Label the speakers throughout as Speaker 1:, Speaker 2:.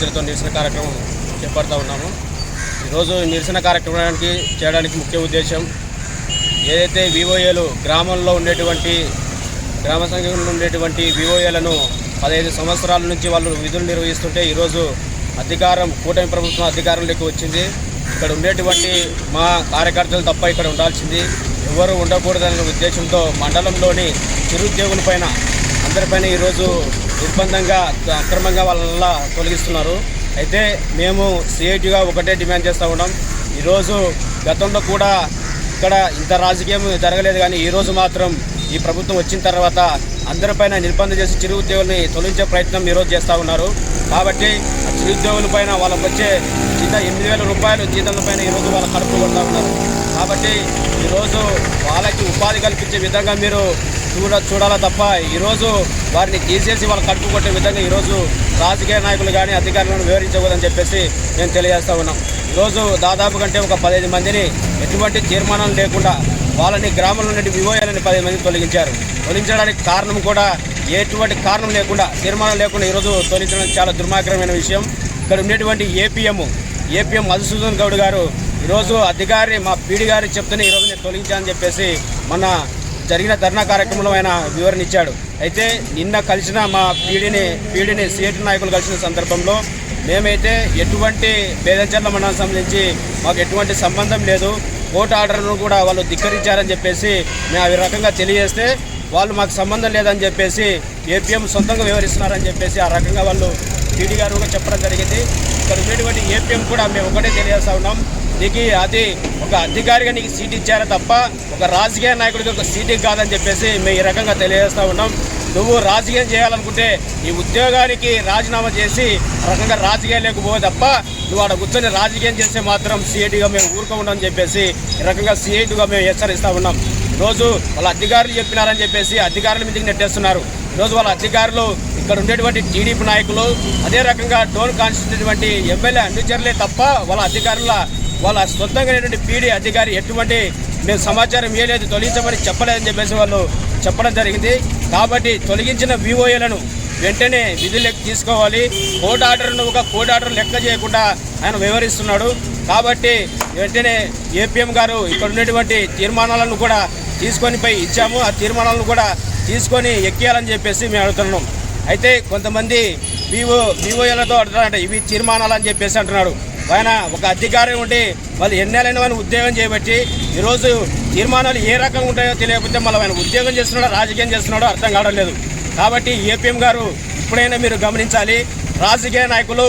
Speaker 1: విద్యార్థులతో నిరసన కార్యక్రమం చేపడుతూ ఉన్నాము. ఈరోజు నిరసన కార్యక్రమానికి చేయడానికి ముఖ్య ఉద్దేశం ఏదైతే వివోఏలు గ్రామంలో ఉండేటువంటి గ్రామ సంఘంలో ఉండేటువంటి వివోఏలను పదహైదు సంవత్సరాల నుంచి వాళ్ళు విధులు నిర్వహిస్తుంటే ఈరోజు అధికారం కూటమి ప్రభుత్వం అధికారంలోకి వచ్చింది. ఇక్కడ ఉండేటువంటి మా కార్యకర్తలు తప్ప ఇక్కడ ఉండాల్సింది ఎవరు ఉండకూడదనే ఉద్దేశంతో మండలంలోని చిరుద్యోగులపైన అందరిపైన ఈరోజు నిర్బంధంగా అక్రమంగా వాళ్ళ తొలగిస్తున్నారు. అయితే మేము సిఐటిగా ఒకటే డిమాండ్ చేస్తూ ఉన్నాం. ఈరోజు గతంలో కూడా ఇక్కడ ఇంత రాజకీయం జరగలేదు కానీ ఈరోజు మాత్రం ఈ ప్రభుత్వం వచ్చిన తర్వాత అందరిపైన నిర్బంధం చేసి చిరు ఉద్యోగుల్ని తొలగించే ప్రయత్నం ఈరోజు చేస్తూ ఉన్నారు. కాబట్టి ఆ చిరు ఉద్యోగులపైన వాళ్ళకి వచ్చే జీతం ఎనిమిది వేల రూపాయలు జీతం పైన ఈరోజు వాళ్ళు కడుపు కొడతా ఉన్నారు. కాబట్టి ఈరోజు వాళ్ళకి ఉపాధి కల్పించే విధంగా మీరు చూడ చూడాలా తప్ప ఈరోజు వారిని తీసేసి వాళ్ళు కడుపు కొట్టే విధంగా ఈరోజు రాజకీయ నాయకులు కానీ అధికారులను వివరించకూడదని చెప్పేసి మేము తెలియజేస్తా ఉన్నాం. ఈరోజు దాదాపు కంటే ఒక పదహైదు మందిని ఎటువంటి తీర్మానం లేకుండా వాళ్ళని గ్రామంలో నుండి వివోయాలని పదిహేను మంది తొలగించారు. తొలగించడానికి కారణం కూడా ఎటువంటి కారణం లేకుండా తీర్మానం లేకుండా ఈరోజు తొలగించడం చాలా దుర్మార్గమైన విషయం. ఇక్కడ ఉండేటువంటి ఏపీఎం ఏపీఎం మధుసూదన్ గౌడ్ గారు ఈరోజు అధికారి మా పీడి గారు చెప్తూనే ఈరోజు నేను తొలగించానని చెప్పేసి మన జరిగిన ధర్నా కార్యక్రమంలో ఆయన వివరణ ఇచ్చాడు. అయితే నిన్న కలిసిన మా పీడిని పీడిని సిఐటి నాయకులు కలిసిన సందర్భంలో మేమైతే ఎటువంటి భేదంచర్ల మండలం సంబంధించి మాకు ఎటువంటి సంబంధం లేదు. కోర్టు ఆర్డర్ను కూడా వాళ్ళు ధిక్కరించారని చెప్పేసి మేము ఆ రకంగా తెలియజేస్తే వాళ్ళు మాకు సంబంధం లేదని చెప్పేసి ఏపీఎం సొంతంగా వివరిస్తున్నారని చెప్పేసి ఆ రకంగా వాళ్ళు టీడీ గారు కూడా చెప్పడం జరిగింది. ఇక్కడ ఉండేటువంటి ఏపీఎం కూడా మేము ఒకటే తెలియజేస్తా ఉన్నాం. నీకు అది ఒక అధికారిగా నీకు సీట్ ఇచ్చారా తప్ప ఒక రాజకీయ నాయకుడికి ఒక సీట్ కాదని చెప్పేసి మేము ఈ రకంగా తెలియజేస్తా ఉన్నాం. నువ్వు రాజకీయం చేయాలనుకుంటే ఈ ఉద్యోగానికి రాజీనామా చేసి రకంగా రాజకీయాలకు పోవు తప్ప నువ్వు ఆడ కూర్చొని రాజకీయం చేస్తే మాత్రం సీఐటీగా మేము ఊరుకో చెప్పేసి ఈ రకంగా సీఐటీగా మేము హెచ్చరిస్తూ ఉన్నాం. రోజు వాళ్ళ అధికారులు చెప్పినారని చెప్పేసి అధికారుల మీదకి నెట్టేస్తున్నారు. ఈరోజు వాళ్ళ అధికారులు ఇక్కడ ఉండేటువంటి టీడీపీ నాయకులు అదే రకంగా డోన్ కాన్స్టిట్యూటువంటి ఎమ్మెల్యే అనుచరులే తప్ప వాళ్ళ అధికారుల వాళ్ళ సొంతంగా పీడీ అధికారి ఎటువంటి మేము సమాచారం ఇవ్వలేదు తొలగించమని చెప్పలేదని చెప్పేసి వాళ్ళు చెప్పడం జరిగింది. కాబట్టి తొలగించిన వివోఏలను వెంటనే విధులకు తీసుకోవాలి. కోర్టు ఆర్డర్ను ఒక కోర్టు ఆర్డర్ లెక్క చేయకుండా ఆయన వివరిస్తున్నాడు కాబట్టి వెంటనే ఏపీఎం గారు ఇక్కడ ఉన్నటువంటి తీర్మానాలను కూడా తీసుకొని పోయి ఇచ్చాము. ఆ తీర్మానాలను కూడా తీసుకొని ఎక్కియాలని చెప్పేసి మేము అడుగుతున్నాం. అయితే కొంతమంది వివో వివోఏలతో అంటున్నారంట ఇవి తీర్మానాలు అని చెప్పేసి అంటున్నాడు ఆయన ఒక అధికారి ఉండి వాళ్ళు ఎన్నేళ్ళైన వాడిని ఉద్యోగం చేయబట్టి ఈరోజు తీర్మానాలు ఏ రకంగా ఉంటాయో తెలియకపోతే మళ్ళీ ఆయన ఉద్యోగం చేస్తున్నాడో రాజకీయం చేస్తున్నాడో అర్థం కావడం లేదు. కాబట్టి ఏపీఎం గారు ఇప్పుడైనా మీరు గమనించాలి. రాజకీయ నాయకులు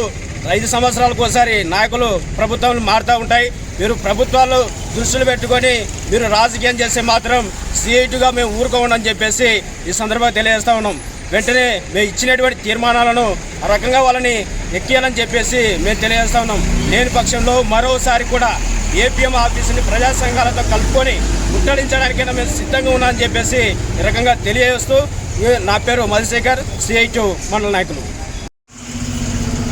Speaker 1: ఐదు సంవత్సరాలకు ఒకసారి నాయకులు ప్రభుత్వం మారుతూ ఉంటాయి. మీరు ప్రభుత్వాలు దృష్టిలో పెట్టుకొని మీరు రాజకీయం చేస్తే మాత్రం సిఐటిగా మేము ఊరుకోమని చెప్పేసి ఈ సందర్భంగా తెలియజేస్తా ఉన్నాం. వెంటనే మేము ఇచ్చినటువంటి తీర్మానాలను ఆ రకంగా వాళ్ళని ఎక్కియాలని చెప్పేసి మేము తెలియజేస్తా ఉన్నాం. లేని పక్షంలో మరోసారి కూడా ఏపీఎం ఆఫీసుని ప్రజా సంఘాలతో కలుపుకొని ముట్టడించడానికైనా మేము సిద్ధంగా ఉన్నామని చెప్పేసి ఈ రకంగా తెలియజేస్తూ నా పేరు మధుశేఖర్ సిఐటు మండల నాయకులు.